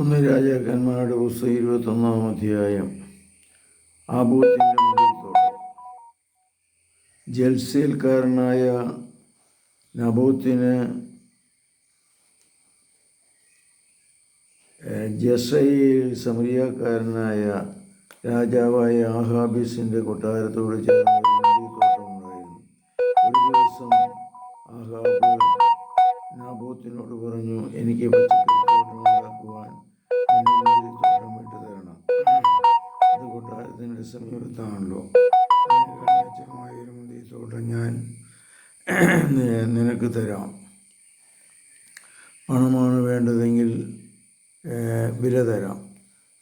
ഒന്ന് രാജാക്കന്മാരുടെ പുസ്തകം ഇരുപത്തൊന്നാം അധ്യായം. ആബൂത്തിന്റെ ജൽസേൽക്കാരനായ നബൂത്തിന് ജസയിൽ സമരിയാക്കാരനായ രാജാവായ ആഹാബിസിന്റെ കൊട്ടാരത്തോട് ചേർന്ന് ഒരു ദിവസം ആഹാബ് നബൂത്തിനോട് പറഞ്ഞു എനിക്ക് പച്ചക്കറിത്തോട്ടം മെച്ചമായ ഒരു മുന്തിരിത്തോട്ടം ഞാൻ നിനക്ക് തരാം. പണമാണ് വേണ്ടതെങ്കിൽ വില തരാം.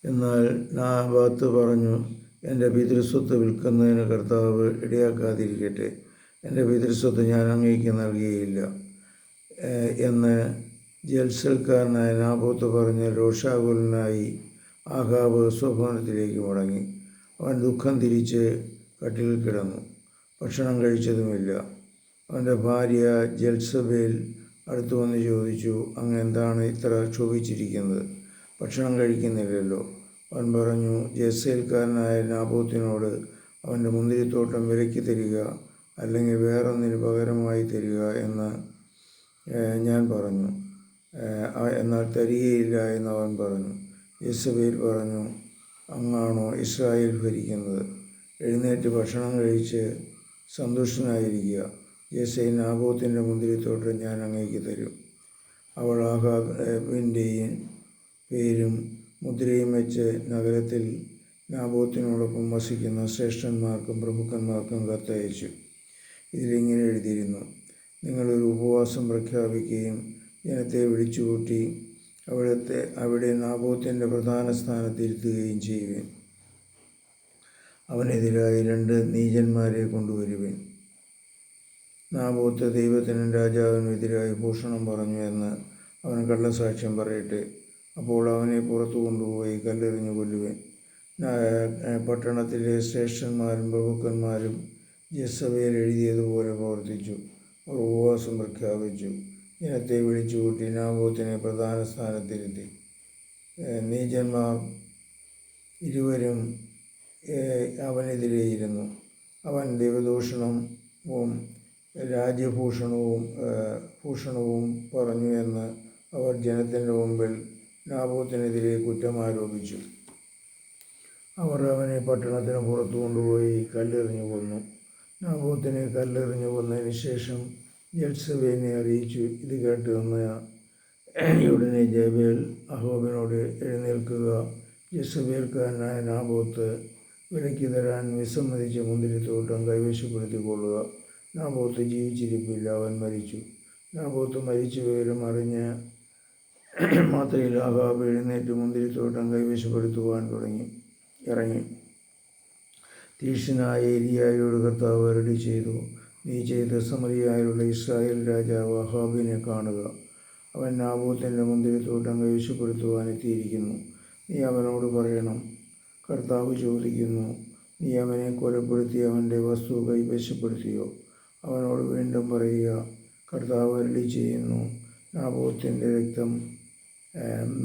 എന്നാൽ നാബാത്ത് പറഞ്ഞു എന്റെ പിതൃസ്വത്ത് വിൽക്കുന്നതിന് കർത്താവ് ഇടയാക്കാതിരിക്കട്ടെ. എന്റെ പിതൃസ്വത്ത് ഞാൻ അങ്ങേക്ക് നൽകിയില്ല എന്ന് ജൽസൽക്കാരനായ നാബോത്ത് പറഞ്ഞ് രോഷാകുലനായി ആഹാബ് സ്വഭവനത്തിലേക്ക് മടങ്ങി. അവൻ ദുഃഖം തിരിച്ച് കട്ടിലിൽ കിടന്നു. ഭക്ഷണം കഴിച്ചതുമില്ല. അവന്റെ ഭാര്യ ജൽസബേൽ അടുത്തു വന്ന് ചോദിച്ചു അങ്ങ് എന്താണ് ഇത്ര ക്ഷോഭിച്ചിരിക്കുന്നത്? ഭക്ഷണം കഴിക്കുന്നില്ലല്ലോ. അവൻ പറഞ്ഞു ജസേൽക്കാരനായ നാബോത്തിനോട് അവന്റെ മുന്തിരിത്തോട്ടം വിലയ്ക്ക് തരിക അല്ലെങ്കിൽ വേറൊന്നിന് പകരമായി തരിക എന്ന് ഞാൻ പറഞ്ഞു. എന്നാൽ തരികയില്ല എന്ന് അവൻ പറഞ്ഞു. യെസബേൽ പറഞ്ഞു അങ്ങാണോ ഇസ്രായേൽ ഭരിക്കുന്നത്? എഴുന്നേറ്റ് ഭക്ഷണം കഴിച്ച് സന്തുഷ്ടനായിരിക്കുക. യെസൈ നാബോത്തിന്റെ മുന്തിരിത്തോട്ടം ഞാൻ അങ്ങേക്ക് തരും. അവൾ ആഹാബിന്റെയും പേരും മുദ്രയും വെച്ച് നഗരത്തിൽ നാബോത്തിനോടൊപ്പം വസിക്കുന്ന ശ്രേഷ്ഠന്മാർക്കും പ്രഭുക്കന്മാർക്കും കത്തയച്ചു. ഇതിലിങ്ങനെ എഴുതിയിരുന്നു. നിങ്ങളൊരു ഉപവാസം പ്രഖ്യാപിക്കുകയും ജനത്തെ വിളിച്ചുകൂട്ടി അവിടുത്തെ അവിടെ നാബോത്തിന്റെ പ്രധാന സ്ഥാനത്തിരുത്തുകയും ചെയ്യുവേൻ. അവനെതിരായി രണ്ട് നീചന്മാരെ കൊണ്ടുവരുവേൻ. നാബോത്ത് ദൈവത്തിനും രാജാവിനും എതിരായി ഭൂഷണം പറഞ്ഞു എന്ന് അവൻ കള്ളസാക്ഷ്യം പറയട്ടെ. അപ്പോൾ അവനെ പുറത്തു കൊണ്ടുപോയി കല്ലെറിഞ്ഞു കൊല്ലുവൻ. പട്ടണത്തിലെ ശ്രേഷ്ഠന്മാരും പ്രഭുക്കന്മാരും ജസ്സവയിൽ എഴുതിയതുപോലെ പ്രവർത്തിച്ചു. ഉപവാസം പ്രഖ്യാപിച്ചു. ജനത്തെ വിളിച്ചുകൂട്ടി നാബോത്തിനെ പ്രധാന സ്ഥാനത്തിരുത്തി. നീചന്മാർ ഇരുവരും അവനെതിരെയിരുന്നു. അവൻ ദൈവദൂഷണവും രാജ്യഭൂഷണവും ഭൂഷണവും പറഞ്ഞു എന്ന് അവർ ജനത്തിന്റെ മുമ്പിൽ നാഭൂത്തിനെതിരെ കുറ്റം ആരോപിച്ചു. അവർ അവനെ പട്ടണത്തിന് പുറത്തു കൊണ്ടുപോയി കല്ലെറിഞ്ഞു കൊന്നു. നാഭൂത്തിനെ കല്ലെറിഞ്ഞു കൊന്നതിന് ശേഷം ജൽസബേനെ അറിയിച്ചു. ഇത് കേട്ട് വന്ന ഉടനെ ജബേൽ അഹോബിനോട് എഴുന്നേൽക്കുക. ജസബേൽക്കാരനായ നാബോത്ത് വിലയ്ക്ക് തരാൻ വിസമ്മതിച്ച മുന്തിരിത്തോട്ടം കൈവശപ്പെടുത്തിക്കൊള്ളുക. നാബോത്ത് ജീവിച്ചിരിപ്പില്ല അവൻ മരിച്ചു. നാബോത്ത് മരിച്ചു വിവരം അറിഞ്ഞ് മാത്രയിൽ അഹാബ് എഴുന്നേറ്റ് മുന്തിരിത്തോട്ടം കൈവശപ്പെടുത്തുവാൻ തുടങ്ങി. ഇറങ്ങി. തീക്ഷ്ണനായ ഏരിയായോട് കർത്താവ് അരടി ചെയ്തു. നീ ചെയ്ത സമരിയായുള്ള ഇസ്രായേൽ രാജാവ് അഹാബിനെ കാണുക. അവൻ നാബൂത്തിന്റെ മുന്തിരിത്തോട്ടം കൈവശപ്പെടുത്തുവാൻ എത്തിയിരിക്കുന്നു നീ അവനോട് പറയണം. കർത്താവ് ചോദിക്കുന്നു നീ അവനെ കൊലപ്പെടുത്തി അവന്റെ വസ്തു കൈവശപ്പെടുത്തിയോ? അവനോട് വീണ്ടും പറയുക കർത്താവ് അരളി ചെയ്യുന്നു നാബൂത്തിന്റെ രക്തം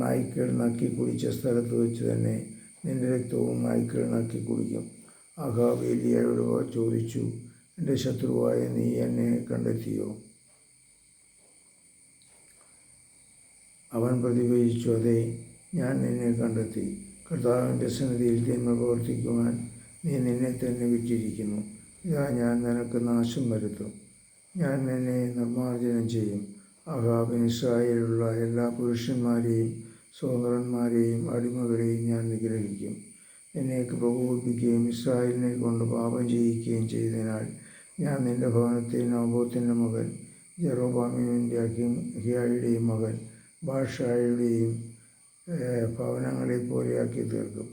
നായ്ക്കൾ നക്കി കുടിച്ച സ്ഥലത്ത് വെച്ച് തന്നെ നിന്റെ രക്തവും നായ്ക്കൾ നക്കി കുടിക്കും. അഹാബ് ഏലിയായോട് ചോദിച്ചു എന്റെ ശത്രുവായ നീ എന്നെ കണ്ടെത്തിയോ? അവൻ പ്രതിഭജിച്ചു അതെ ഞാൻ നിന്നെ കണ്ടെത്തി. കർത്താവിന്റെ സന്നിധിയിൽ തിന്മ പ്രവർത്തിക്കുവാൻ നീ നിന്നെ തന്നെ വിറ്റിരിക്കുന്നു ഇതാ ഞാൻ നിനക്ക് നാശം വരുത്തും. ഞാൻ നിന്നെ നിർമ്മാർജനം ചെയ്യും. അഹാബിന് ഇസ്രായേലുള്ള എല്ലാ പുരുഷന്മാരെയും സ്വതന്ത്രന്മാരെയും അടിമകളെയും ഞാൻ നിഗ്രഹിക്കും. എന്നെ പ്രകോപിപ്പിക്കുകയും ഇസ്രായേലിനെ കൊണ്ട് പാപം ചെയ്യിക്കുകയും ചെയ്തതിനാൽ ഞാൻ നിന്റെ ഭവനത്തിൽ നവബോത്തിന്റെ മകൻ ജെറോബാമിയുവിന്റെ അഹിം ഹിയായുടെയും മകൻ ബാഷായുടെയും ഏഹ്, ഭവനങ്ങളെ പോലെയാക്കി തീർക്കും.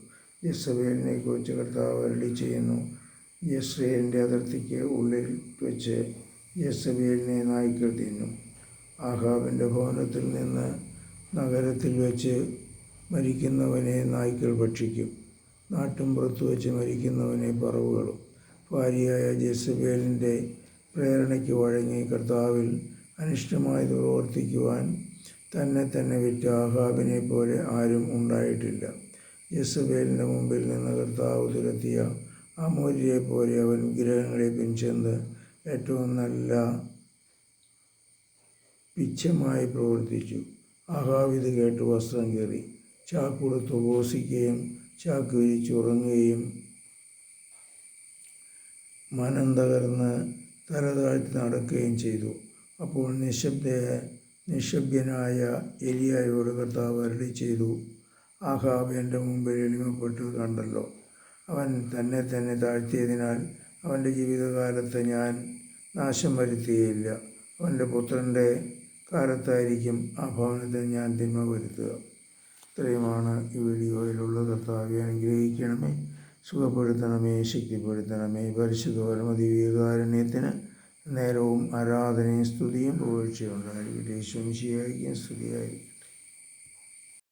യസ്സബേലിനെ കുറിച്ച് കർത്താവ് അരളി ചെയ്യുന്നു. യസ്രേലിന്റെ അതിർത്തിക്ക് ഉള്ളിൽ വെച്ച് യസ്സബേലിനെ നായ്ക്കൾ തിന്നും. ആഹാബിന്റെ ഭവനത്തിൽ നിന്ന് നഗരത്തിൽ വെച്ച് മരിക്കുന്നവനെ നായ്ക്കൾ ഭക്ഷിക്കും. പുറത്തു വെച്ച് മരിക്കുന്നവനെ പറവുകളും. ഭാര്യയായ ജെസുബേലിന്റെ പ്രേരണയ്ക്ക് വഴങ്ങി കർത്താവിൽ അനിഷ്ടമായത് പ്രവർത്തിക്കുവാൻ തന്നെ തന്നെ വിറ്റ ആഹാബിനെ പോലെ ആരും ഉണ്ടായിട്ടില്ല. ജെസുബേലിന്റെ മുമ്പിൽ നിന്ന് കർത്താവ് തുരത്തിയ അമൂര്യയെ പോലെ അവൻ ഗ്രഹങ്ങളെ പിൻചെന്ന് ഏറ്റവും നല്ല പിച്ചമായി പ്രവർത്തിച്ചു. ഇത് കേട്ട് വസ്ത്രം കയറി ചാക്കുടുത്ത് ഉപസിക്കുകയും ചാക്ക് വിരിച്ചുറങ്ങുകയും മനം തകർന്ന് തലതാഴ്ത്തി നടക്കുകയും ചെയ്തു. അപ്പോൾ നിശബ്ദ നിശബ്ദനായ എലിയായോട് കർത്താവ് അരളി ചെയ്തു ആഹാബ് എന്റെ മുമ്പിൽ എളിമപ്പെട്ട് കണ്ടല്ലോ. അവൻ തന്നെ തന്നെ താഴ്ത്തിയതിനാൽ അവന്റെ ജീവിതകാലത്ത് ഞാൻ നാശം വരുത്തുകയില്ല. അവന്റെ പുത്രന്റെ കാലത്തായിരിക്കും ആ ഭവനത്തിൽ ഞാൻ തിന്മ വരുത്തുക. ഇത്രയുമാണ് ഈ വീഡിയോയിലുള്ള കർത്താവെ അനുഗ്രഹിക്കണമേ. സുഖപ്പെടുത്തണമേ ശക്തിപ്പെടുത്തണമേ. പരിശുദ്ധ പരമദിവ്യകാരുണ്യത്തിന് നേരവും ആരാധനയും സ്തുതിയും പുകഴ്ചയുണ്ടായിരിക്കട്ടെ ശംശിയായിരിക്കും സ്തുതിയായിരിക്കും.